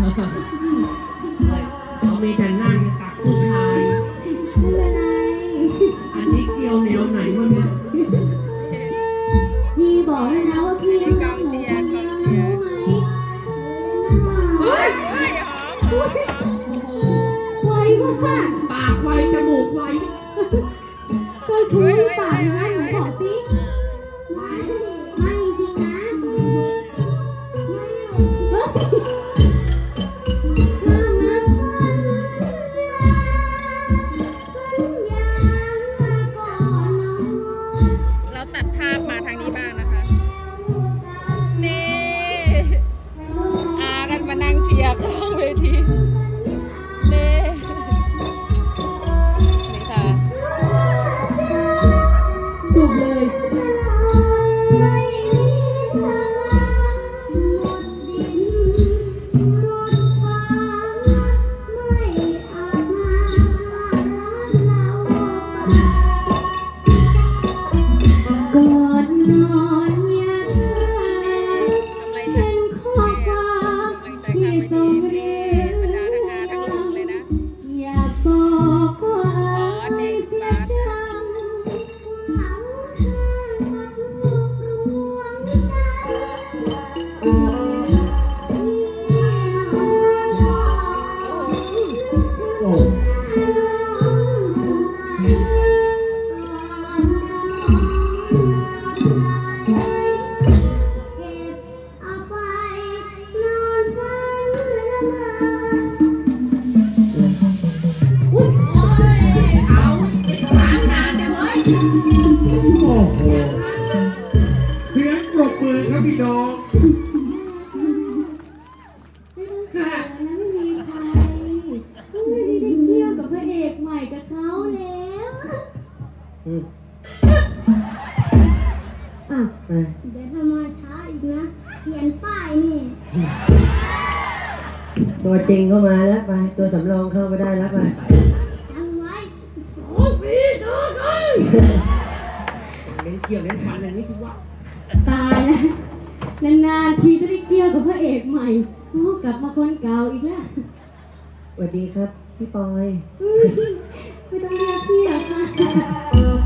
เขามีแต่นั่งตักผู้ชาย ไม่เป็นไร อันนี้เกี่ยวเหนียวไหนวะเนี่ยพี่บอกเลยนะว่าพี่ยังรักหนูคนเดียวนะรู้ไหมเฮ้ยเฮ้ยหอมหอมไวมากปากไวจมูกไวก็ชูหรือเปล่านะห Thank you. โอ้โหเสียงปรบมือครับพี่น้องไม่ต้องเขินนะไม่มีใครไม่ได้ได้เที่ยวกับพระเอกใหม่กับเขาแล้วอืมอะไปเดี๋ยวถ้ามาช้าอีกนะเปลี่ยนป้ายนี่ ตัวจริงเข้ามาแล้วไป ตัวสำรองเข้ามาได้แล้วไป จำไว้ เล่นเกี่ยวเล่นฟันอย่างนี้คือว่าตายแล้วนานๆทีจะได้เที่ยวกับพระเอกใหม่โอ้กลับมาคนเก่าอีกแล้วสวัสดีครับ พี่ปอยอุ๊ยไม่ต้องเรียกพี่หรอกค่ะ